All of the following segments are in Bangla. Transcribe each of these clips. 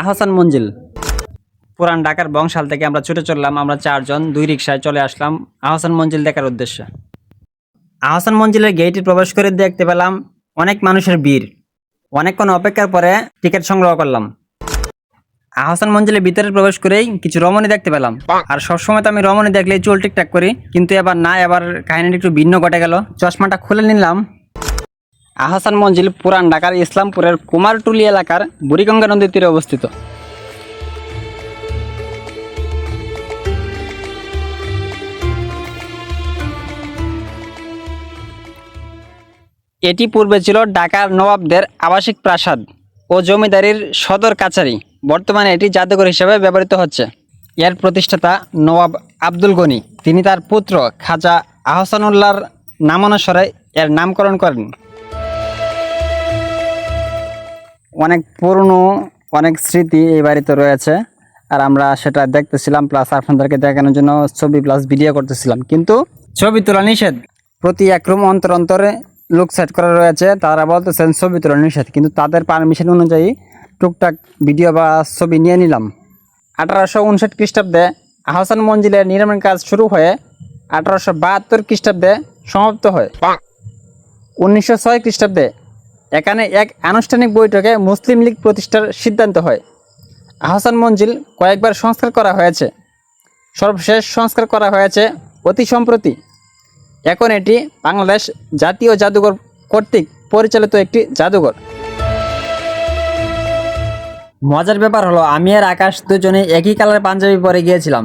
আহসান মঞ্জিল। পুরান ঢাকার বংশাল থেকে আমরা ছুটে চললাম, আমরা চারজন দুই রিক্সায় চলে আসলাম আহসান মঞ্জিল দেখার উদ্দেশ্যে। আহসান মঞ্জিলের গেটে প্রবেশ করে দেখতে পেলাম অনেক মানুষের ভিড়। অনেকক্ষণ অপেক্ষার পরে টিকিট সংগ্রহ করলাম। আহসান মঞ্জিলের ভিতরে প্রবেশ করেই কিছু রমণী দেখতে পেলাম। আর সবসময় তো আমি রমণী দেখলেই চুল টিকটাক করি, কিন্তু এবার না, এবার কাহিনীটা একটু ভিন্ন ঘটে গেল। চশমাটা খুলে নিলাম আহসান মঞ্জিল পুরান ঢাকার ইসলামপুরের কুমারটুলি এলাকার বুড়িগঙ্গা নদীর তীরে অবস্থিত। এটি পূর্বে ছিল ঢাকার নবাবদের আবাসিক প্রাসাদ ও জমিদারির সদর কাছারি। বর্তমানে এটি জাদুঘর হিসেবে ব্যবহৃত হচ্ছে। এর প্রতিষ্ঠাতা নবাব আব্দুল গনি। তিনি তার পুত্র খাজা আহসানুল্লাহর নামানুসারে এর নামকরণ করেন। অনেক পুরনো, অনেক স্মৃতি এই বাড়িতে রয়েছে। আর আমরা সেটা দেখতেছিলাম প্লাস আপনাদেরকে দেখানোর জন্য ছবি প্লাস ভিডিও করতেছিলাম। কিন্তু ছবি তোলা নিষেধ। প্রতি এক রুম অন্তর অন্তরে লোক সেট করা রয়েছে। তারা বলতেছেন ছবি তোলা নিষেধ, কিন্তু তাদের পারমিশন অনুযায়ী টুকটাক ভিডিও বা ছবি নিয়ে নিলাম। আঠারোশো উনষাট খ্রিস্টাব্দে আহসান মঞ্জিলের নির্মাণ কাজ শুরু হয়ে আঠারোশো বাহাত্তর খ্রিস্টাব্দে সমাপ্ত হয়। উনিশশো ছয় খ্রিস্টাব্দে এখানে এক আনুষ্ঠানিক বৈঠকে মুসলিম লীগ প্রতিষ্ঠার সিদ্ধান্ত হয়। আহসান মঞ্জিল কয়েকবার সংস্কার করা হয়েছে। সর্বশেষ সংস্কার করা হয়েছে অতি সম্প্রতি। এখন এটি বাংলাদেশ জাতীয় জাদুঘর কর্তৃক পরিচালিত একটি জাদুঘর। মজার ব্যাপার হলো, আমি আর আকাশ দুজনে একই কালার পাঞ্জাবি পরে গিয়েছিলাম।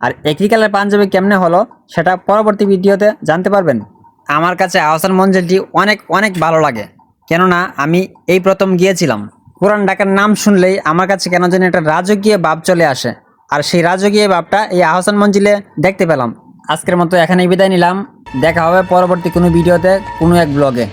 আর একই কালার পাঞ্জাবি কেমনে হলো, সেটা পরবর্তী ভিডিওতে জানতে পারবেন। আমার কাছে আহসান মঞ্জিলটি অনেক অনেক ভালো লাগে। কেননা আমি এই প্রথম গিয়েছিলাম। পুরান ডাকার নাম শুনলেই আমার কাছে কেন যেন একটা রাজকীয় ভাব চলে আসে। আর সেই রাজকীয় ভাবটা এই আহসান মঞ্জিলে দেখতে পেলাম। আজকের মতো এখানেই বিদায় নিলাম। দেখা হবে পরবর্তী কোনো ভিডিওতে, কোনো এক ব্লগে